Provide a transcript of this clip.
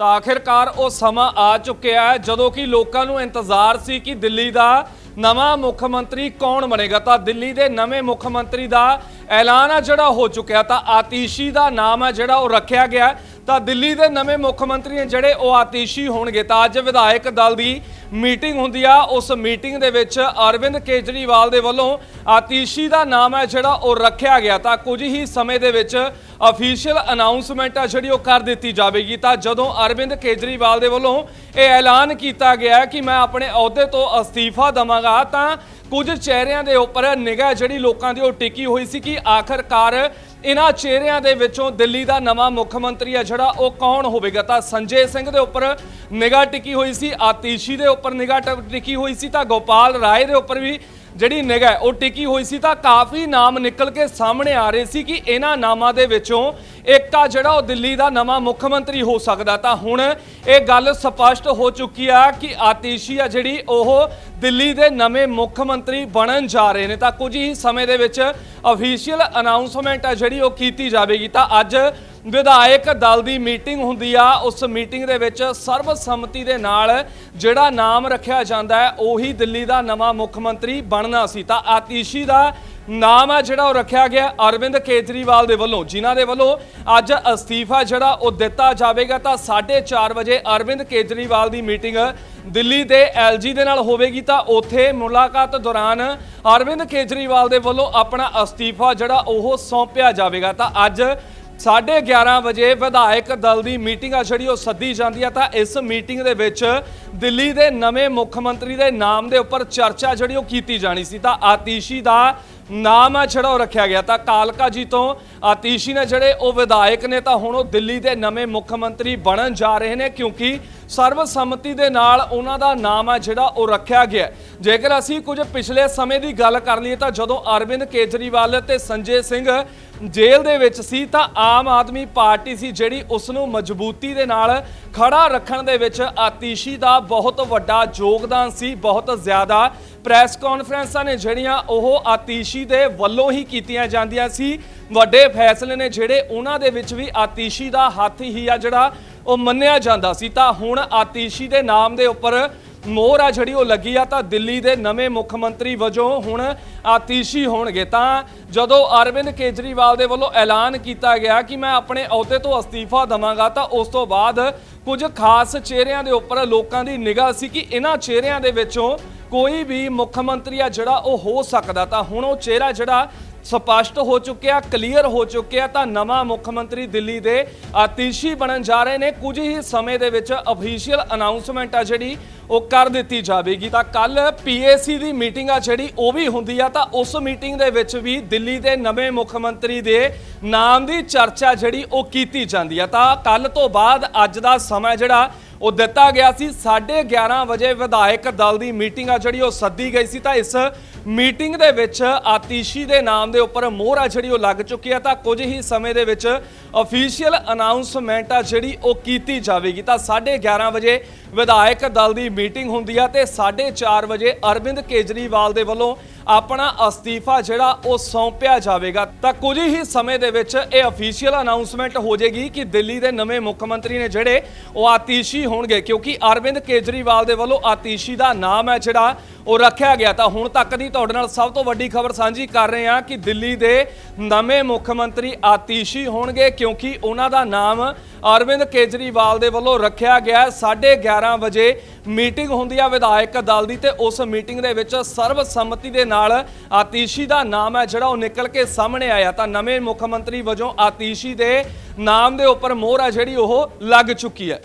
ਤਾਂ ਆਖਿਰਕਾਰ ਉਹ ਸਮਾਂ ਆ ਚੁੱਕਿਆ ਹੈ, ਜਦੋਂ ਕਿ ਲੋਕਾਂ ਨੂੰ ਇੰਤਜ਼ਾਰ ਸੀ ਕਿ ਦਿੱਲੀ ਦਾ ਨਵਾਂ ਮੁੱਖ ਮੰਤਰੀ ਕੌਣ ਬਣੇਗਾ। ਤਾਂ ਦਿੱਲੀ ਦੇ ਨਵੇਂ ਮੁੱਖ ਮੰਤਰੀ ਦਾ ਐਲਾਨ ਆ ਜਿਹੜਾ ਹੋ ਚੁੱਕਿਆ, ਤਾਂ ਆਤੀਸ਼ੀ ਦਾ ਨਾਮ ਹੈ ਜਿਹੜਾ ਉਹ ਰੱਖਿਆ ਗਿਆ। ਤਾਂ ਦਿੱਲੀ ਦੇ ਨਵੇਂ ਮੁੱਖ ਮੰਤਰੀ ਨੇ ਜਿਹੜੇ ਉਹ ਆਤੀਸ਼ੀ ਹੋਣਗੇ, ਤਾਂ ਅੱਜ ਵਿਧਾਇਕ ਦਲ ਦੀ ਮੀਟਿੰਗ ਹੁੰਦੀ ਆ। ਉਸ ਮੀਟਿੰਗ ਦੇ ਵਿੱਚ ਅਰਵਿੰਦ ਕੇਜਰੀਵਾਲ ਦੇ ਵੱਲੋਂ ਆਤੀਸ਼ੀ ਦਾ ਨਾਮ ਹੈ ਜਿਹੜਾ ਉਹ ਰੱਖਿਆ ਗਿਆ। ਤਾਂ ਕੁਝ ਹੀ ਸਮੇਂ ਦੇ ਵਿੱਚ ਅਫੀਸ਼ੀਅਲ ਅਨਾਉਂਸਮੈਂਟ ਆ ਜਿਹੜੀ ਉਹ ਕਰ ਦਿੱਤੀ ਜਾਵੇਗੀ। ਤਾਂ ਜਦੋਂ ਅਰਵਿੰਦ ਕੇਜਰੀਵਾਲ ਦੇ ਵੱਲੋਂ ਇਹ ਐਲਾਨ ਕੀਤਾ ਗਿਆ ਕਿ ਮੈਂ ਆਪਣੇ ਅਹੁਦੇ ਤੋਂ ਅਸਤੀਫਾ ਦਵਾਂਗਾ, ਤਾਂ ਕੁਝ ਚਿਹਰਿਆਂ ਦੇ ਉੱਪਰ ਨਿਗਾਹ ਜਿਹੜੀ ਲੋਕਾਂ ਦੀ ਉਹ ਟਿਕੀ ਹੋਈ ਸੀ ਕਿ ਆਖਰਕਾਰ ਇਹਨਾਂ ਚਿਹਰਿਆਂ ਦੇ ਵਿੱਚੋਂ ਦਿੱਲੀ ਦਾ ਨਵਾਂ ਮੁੱਖ ਮੰਤਰੀ ਆ ਜਿਹੜਾ ਉਹ ਕੌਣ ਹੋਵੇਗਾ? ਤਾਂ ਸੰਜੇ ਸਿੰਘ ਦੇ ਉੱਪਰ ਨਿਗਾਹ ਟਿਕੀ ਹੋਈ ਸੀ, ਆਤੀਸ਼ੀ ਦੇ ਉੱਪਰ ਨਿਗਾਹ ਟ- ਟਿਕੀ ਹੋਈ ਸੀ, ਤਾਂ ਗੋਪਾਲ ਰਾਏ ਦੇ ਉੱਪਰ ਵੀ ਜਿਹੜੀ ਨਿਗਾਹ ਉਹ ਟਿਕੀ ਹੋਈ ਸੀ ਤਾਂ ਕਾਫੀ ਨਾਮ ਨਿਕਲ ਕੇ ਸਾਹਮਣੇ ਆ ਰਹੇ ਸੀ ਕਿ ਇਹਨਾਂ ਨਾਮਾਂ ਦੇ ਵਿੱਚੋਂ ਇੱਕ ਆ ਜਿਹੜਾ ਉਹ ਦਿੱਲੀ ਦਾ ਨਵਾਂ ਮੁੱਖ ਮੰਤਰੀ ਹੋ ਸਕਦਾ। ਤਾਂ ਹੁਣ ਇਹ ਗੱਲ ਸਪਸ਼ਟ ਹੋ ਚੁੱਕੀ ਆ ਕਿ ਆਤੀਸ਼ੀ ਆ ਜਿਹੜੀ ਉਹ ਦਿੱਲੀ ਦੇ ਨਵੇਂ ਮੁੱਖ ਮੰਤਰੀ ਬਣਨ ਜਾ ਰਹੇ ਨੇ। ਤਾਂ ਕੁਝ ਹੀ ਸਮੇਂ ਦੇ ਵਿੱਚ ਅਫੀਸ਼ੀਅਲ ਅਨਾਉਂਸਮੈਂਟ ਆ ਜਿਹੜੀ ਉਹ ਕੀਤੀ ਜਾਵੇਗੀ। ਤਾਂ ਅੱਜ ਵਿਧਾਇਕ ਦਲ ਦੀ ਮੀਟਿੰਗ ਹੁੰਦੀ ਆ, ਉਸ ਮੀਟਿੰਗ ਦੇ ਵਿੱਚ ਸਰਬਸੰਮਤੀ ਦੇ ਨਾਲ ਜਿਹੜਾ ਨਾਮ ਰੱਖਿਆ ਜਾਂਦਾ ਹੈ, ਉਹੀ ਦਿੱਲੀ ਦਾ ਨਵਾਂ ਮੁੱਖ ਮੰਤਰੀ ਬਣਨਾ ਸੀ। ਤਾਂ ਆਤੀਸ਼ੀ ਦਾ ਨਾਮ ਆ ਜਿਹੜਾ ਉਹ ਰੱਖਿਆ ਗਿਆ ਅਰਵਿੰਦ ਕੇਜਰੀਵਾਲ ਦੇ ਵੱਲੋਂ, ਜਿਨ੍ਹਾਂ ਦੇ ਵੱਲੋਂ ਅੱਜ ਅਸਤੀਫਾ ਜਿਹੜਾ ਉਹ ਦਿੱਤਾ ਜਾਵੇਗਾ। ਤਾਂ 4:30 ਵਜੇ ਅਰਵਿੰਦ ਕੇਜਰੀਵਾਲ ਦੀ ਮੀਟਿੰਗ ਦਿੱਲੀ ਦੇ ਐਲਜੀ ਦੇ ਨਾਲ ਹੋਵੇਗੀ। ਤਾਂ ਉੱਥੇ ਮੁਲਾਕਾਤ ਦੌਰਾਨ ਅਰਵਿੰਦ ਕੇਜਰੀਵਾਲ ਦੇ ਵੱਲੋਂ ਆਪਣਾ ਅਸਤੀਫਾ ਜਿਹੜਾ ਉਹ ਸੌਂਪਿਆ ਜਾਵੇਗਾ। ਤਾਂ ਅੱਜ 11:30 ਵਜੇ ਵਿਧਾਇਕ ਦਲ ਦੀ ਮੀਟਿੰਗ ਆ ਜਿਹੜੀ ਉਹ ਸੱਦੀ ਜਾਂਦੀ ਆ ਤਾਂ ਇਸ ਮੀਟਿੰਗ ਦੇ ਵਿੱਚ ਦਿੱਲੀ ਦੇ ਨਵੇਂ ਮੁੱਖ ਮੰਤਰੀ ਦੇ ਨਾਮ ਦੇ ਉੱਪਰ ਚਰਚਾ ਜਿਹੜੀ ਉਹ ਕੀਤੀ ਜਾਣੀ ਸੀ। ਤਾਂ ਆਤੀਸ਼ੀ ਦਾ ਨਾਮ ਆ ਜਿਹੜਾ ਉਹ ਰੱਖਿਆ ਗਿਆ। ਤਾਂ ਕਾਲਕਾ ਜੀ ਤੋਂ ਆਤੀਸ਼ੀ ਨੇ ਜਿਹੜੇ ਉਹ ਵਿਧਾਇਕ ਨੇ ਤਾਂ ਹੁਣ ਉਹ ਦਿੱਲੀ ਦੇ ਨਵੇਂ ਮੁੱਖ ਮੰਤਰੀ ਬਣਨ ਜਾ ਰਹੇ ਨੇ ਕਿਉਂਕਿ ਸਰਬਸੰਮਤੀ ਦੇ ਨਾਲ ਉਹਨਾਂ ਦਾ ਨਾਮ ਆ ਜਿਹੜਾ ਉਹ ਰੱਖਿਆ ਗਿਆ ਜੇਕਰ ਅਸੀਂ ਕੁਝ ਪਿਛਲੇ ਸਮੇਂ ਦੀ ਗੱਲ ਕਰ ਲਈਏ ਤਾਂ ਜਦੋਂ ਅਰਵਿੰਦ ਕੇਜਰੀਵਾਲ ਤੇ ਸੰਜੇ ਸਿੰਘ ਜੇਲ੍ਹ ਦੇ ਵਿੱਚ ਸੀ ਤਾਂ ਆਮ ਆਦਮੀ ਪਾਰਟੀ ਸੀ ਜਿਹੜੀ ਉਸ ਨੂੰ ਮਜ਼ਬੂਤੀ ਦੇ ਨਾਲ ਖੜਾ ਰੱਖਣ ਦੇ ਵਿੱਚ ਆਤੀਸ਼ੀ ਦਾ ਬਹੁਤ ਵੱਡਾ ਯੋਗਦਾਨ ਸੀ, ਬਹੁਤ ਜ਼ਿਆਦਾ ਪ੍ਰੈਸ ਕਾਨਫਰੰਸਾਂ ਨੇ ਜਿਹੜੀਆਂ ਉਹ ਆਤੀਸ਼ੀ ਦੇ ਵੱਲੋਂ ਹੀ ਕੀਤੀਆਂ ਜਾਂਦੀਆਂ ਸੀ। ਵੱਡੇ ਫੈਸਲੇ ਨੇ ਜਿਹੜੇ ਉਹਨਾਂ ਦੇ ਵਿੱਚ ਵੀ ਆਤੀਸ਼ੀ ਦਾ ਹੱਥ ਹੀ ਆ ਜਿਹੜਾ ਉਹ ਮੰਨਿਆ ਜਾਂਦਾ ਸੀ। ਤਾਂ ਹੁਣ ਆਤੀਸ਼ੀ ਦੇ ਨਾਮ ਦੇ ਉੱਪਰ ਮੋਹਰ ਆ ਜਿਹੜੀ ਉਹ ਲੱਗੀ ਆ, ਤਾਂ ਦਿੱਲੀ ਦੇ ਨਵੇਂ ਮੁੱਖ ਮੰਤਰੀ ਵਜੋਂ ਹੁਣ ਆਤੀਸ਼ੀ ਹੋਣਗੇ। ਤਾਂ ਜਦੋਂ ਅਰਵਿੰਦ ਕੇਜਰੀਵਾਲ ਦੇ ਵੱਲੋਂ ਐਲਾਨ ਕੀਤਾ ਗਿਆ ਕਿ ਮੈਂ ਆਪਣੇ ਅਹੁਦੇ ਤੋਂ ਅਸਤੀਫਾ ਦਵਾਂਗਾ, ਤਾਂ ਉਸ ਤੋਂ ਬਾਅਦ ਕੁਝ ਖਾਸ ਚਿਹਰਿਆਂ ਦੇ ਉੱਪਰ ਲੋਕਾਂ ਦੀ ਨਿਗਾਹ ਸੀ ਕਿ ਇਹਨਾਂ ਚਿਹਰਿਆਂ ਦੇ ਵਿੱਚੋਂ ਕੋਈ ਵੀ ਮੁੱਖ ਮੰਤਰੀ ਆ ਜਿਹੜਾ ਉਹ ਹੋ ਸਕਦਾ। ਤਾਂ ਹੁਣ ਉਹ ਚਿਹਰਾ ਜਿਹੜਾ ਸਪਸ਼ਟ ਹੋ ਚੁੱਕਿਆ ਕਲੀਅਰ ਹੋ ਚੁੱਕਿਆ ਤਾਂ ਨਵਾਂ ਮੁੱਖ ਮੰਤਰੀ ਦਿੱਲੀ ਦੇ ਆਤੀਸ਼ੀ ਬਣਨ ਜਾ ਰਹੇ ਨੇ। ਕੁਝ ਹੀ ਸਮੇਂ ਦੇ ਵਿੱਚ ਅਫੀਸ਼ੀਅਲ ਅਨਾਉਂਸਮੈਂਟ ਆ ਜਿਹੜੀ ਉਹ ਕਰ ਦਿੱਤੀ ਜਾਵੇਗੀ। ਤਾਂ ਕੱਲ ਪੀਏਸੀ ਦੀ ਮੀਟਿੰਗ ਆ ਜਿਹੜੀ, ਉਹ ਵੀ ਹੁੰਦੀ ਆ। ਤਾਂ ਉਸ ਮੀਟਿੰਗ ਦੇ ਵਿੱਚ ਵੀ ਦਿੱਲੀ ਦੇ ਨਵੇਂ ਮੁੱਖ ਮੰਤਰੀ ਦੇ ਨਾਮ ਦੀ ਚਰਚਾ ਜਿਹੜੀ, ਉਹ ਕੀਤੀ ਜਾਂਦੀ ਆ। ਤਾਂ ਕੱਲ ਤੋਂ ਬਾਅਦ ਅੱਜ ਦਾ ਸਮਾਂ ਜਿਹੜਾ, ਉਹ ਦਿੱਤਾ ਗਿਆ ਸੀ। 11:30 ਵਜੇ ਵਿਧਾਇਕ ਦਲ ਦੀ ਮੀਟਿੰਗ ਆ ਜਿਹੜੀ, ਉਹ ਸੱਦੀ ਗਈ ਸੀ। ਤਾਂ ਇਸ ਮੀਟਿੰਗ ਦੇ ਵਿੱਚ ਆਤੀਸ਼ੀ ਦੇ ਨਾਮ ਦੇ ਉੱਪਰ ਮੋਹਰ ਆ ਜਿਹੜੀ, ਉਹ ਲੱਗ ਚੁੱਕੀ ਆ। ਤਾਂ ਕੁਝ ਹੀ ਸਮੇਂ ਦੇ ਵਿੱਚ ਅਫੀਸ਼ੀਅਲ ਅਨਾਉਂਸਮੈਂਟ ਆ ਜਿਹੜੀ, ਉਹ ਕੀਤੀ ਜਾਵੇਗੀ। ਤਾਂ 11:30 ਵਜੇ ਵਿਧਾਇਕ ਦਲ ਦੀ ਮੀਟਿੰਗ ਹੁੰਦੀ ਆ ਤੇ 4:30 ਵਜੇ ਅਰਵਿੰਦ ਕੇਜਰੀਵਾਲ ਦੇ ਵੱਲੋਂ ਆਪਣਾ ਅਸਤੀਫਾ ਜਿਹੜਾ ਉਹ ਸੌਂਪਿਆ ਜਾਵੇਗਾ। ਤਾਂ ਕੁਝ ਹੀ ਸਮੇਂ ਦੇ ਵਿੱਚ ਇਹ ਅਫੀਸ਼ੀਅਲ ਅਨਾਉਂਸਮੈਂਟ ਹੋ ਜਾਏਗੀ ਕਿ ਦਿੱਲੀ ਦੇ ਨਵੇਂ ਮੁੱਖ ਮੰਤਰੀ ਨੇ ਜਿਹੜੇ ਉਹ ਆਤੀਸ਼ੀ ਹੋਣਗੇ, ਕਿਉਂਕਿ ਅਰਵਿੰਦ ਕੇਜਰੀਵਾਲ ਦੇ ਵੱਲੋਂ ਆਤੀਸ਼ੀ ਦਾ ਨਾਮ ਹੈ ਜਿਹੜਾ ਉਹ ਰੱਖਿਆ ਗਿਆ। ਤਾਂ ਹੁਣ ਤੱਕ ਦੀ ਤੁਹਾਡੇ ਨਾਲ ਸਭ ਤੋਂ ਵੱਡੀ ਖਬਰ ਸਾਂਝੀ ਕਰ ਰਹੇ ਹਾਂ ਕਿ ਦਿੱਲੀ ਦੇ ਨਵੇਂ ਮੁੱਖ ਮੰਤਰੀ ਆਤੀਸ਼ੀ ਹੋਣਗੇ, ਕਿਉਂਕਿ ਉਹਨਾਂ ਦਾ ਨਾਮ ਅਰਵਿੰਦ ਕੇਜਰੀਵਾਲ ਦੇ ਵੱਲੋਂ ਰੱਖਿਆ ਗਿਆ ਹੈ। 11:30 ਵਜੇ ਮੀਟਿੰਗ ਹੁੰਦੀ ਆ ਵਿਧਾਇਕ ਦਲ ਦੀ ਤੇ ਉਸ ਮੀਟਿੰਗ ਦੇ ਵਿੱਚ ਸਰਬਸੰਮਤੀ ਦੇ ਨਾਲ ਆਤੀਸ਼ੀ ਦਾ ਨਾਮ ਹੈ ਜਿਹੜਾ ਉਹ ਨਿਕਲ ਕੇ ਸਾਹਮਣੇ ਆਇਆ ਤਾਂ ਨਵੇਂ ਮੁੱਖ ਮੰਤਰੀ ਵਜੋਂ ਆਤੀਸ਼ੀ ਦੇ ਨਾਮ ਦੇ ਉੱਪਰ ਮੋਹਰ ਆ ਜਿਹੜੀ ਉਹ ਲੱਗ ਚੁੱਕੀ ਹੈ।